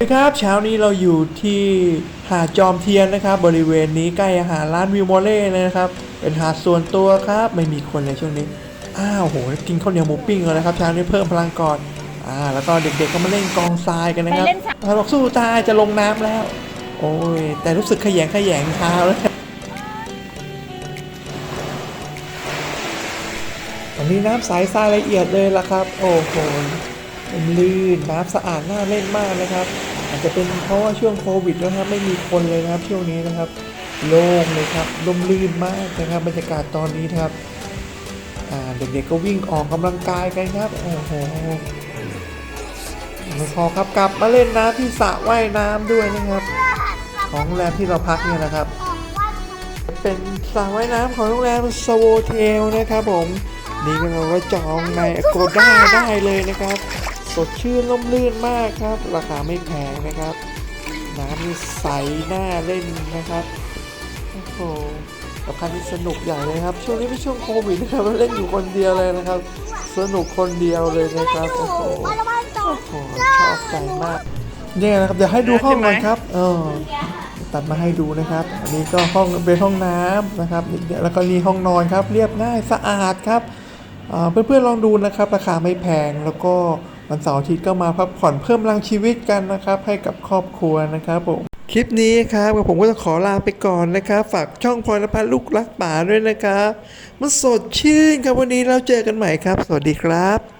สวัสดีครับเช้านี้เราอยู่ที่หาดจอมเทียนนะครับ บริเวณนี้ใกล้อาหารร้านวิวโมเล่เลยนะครับ เป็นหาดส่วนตัวครับ ไม่มีคนเลยช่วงนี้ อ้าวโหกินข้าวเหนียวหมูปิ้งเลยนะครับเช้านี้เพิ่มพลังก่อนอ่าแล้วก็เด็กๆก็มาเล่นกองทรายกันนะครับไปเล่นสระเราบอกสู้ตายจะลงน้ำแล้ว โอ้ยแต่รู้สึกขยงขยงเท้าแล้ววันนี้น้ำใสทรายละเอียดเลยล่ะครับ โอ้โหมัน ลื่นน้ำสะอาดน่าเล่นมากนะครับ อาจจะเป็นเพราะว่าช่วงโควิดนะครับไม่มีคนเลยนะครับช่วงนี้นะครับ โล่งเลยครับลมลื่นมากนะครับบรรยากาศตอนนี้ครับเด็กๆก็วิ่งออกกำลังกายกันครับโอ้โหไม่พอครับกลับมาเล่นน้ำที่สระว่ายน้ำด้วยนะครับ ของโรงแรมที่เราพักเนี่ยนะครับ เป็นสระว่ายน้ำของโรงแรมสโวเทลนะครับผมนี่ก็เราก็จองในโกด้าได้เลยนะครับ สดชื่นล่มลื่นมากครับ ราคาไม่แพงนะครับ น้ำนี่ใสหน่าเล่นนะครับโอ้โหกับคันที่สนุกใหญ่เลยครับ ช่วงนี้เป็นช่วงโควิดนะครับเราเล่นอยู่คนเดียวเลยนะครับ สนุกคนเดียวเลยนะครับโอ้โหโอ้โหชอบใจมากเนี่ยนะครับเดี๋ยวให้ดูห้องก่อนครับเออตัดมาให้ดูนะครับ อันนี้ก็ห้องเป็นห้องน้ำนะครับแล้วก็นี่ห้องนอนครับ เรียบง่ายสะอาดครับอ่าเพื่อนๆลองดูนะครับ ราคาไม่แพงแล้วก็ วันเสาร์อาทิตย์ก็มาพักผ่อนเพิ่มพลังชีวิตกันนะครับ ให้กับครอบครัวนะครับผมคลิปนี้ครับผมก็จะขอลาไปก่อนนะครับ ฝากช่องพลอยนภัสลูกรักป่าด้วยนะครับ มันสดชื่นครับวันนี้เราเจอกันใหม่ครับ สวัสดีครับ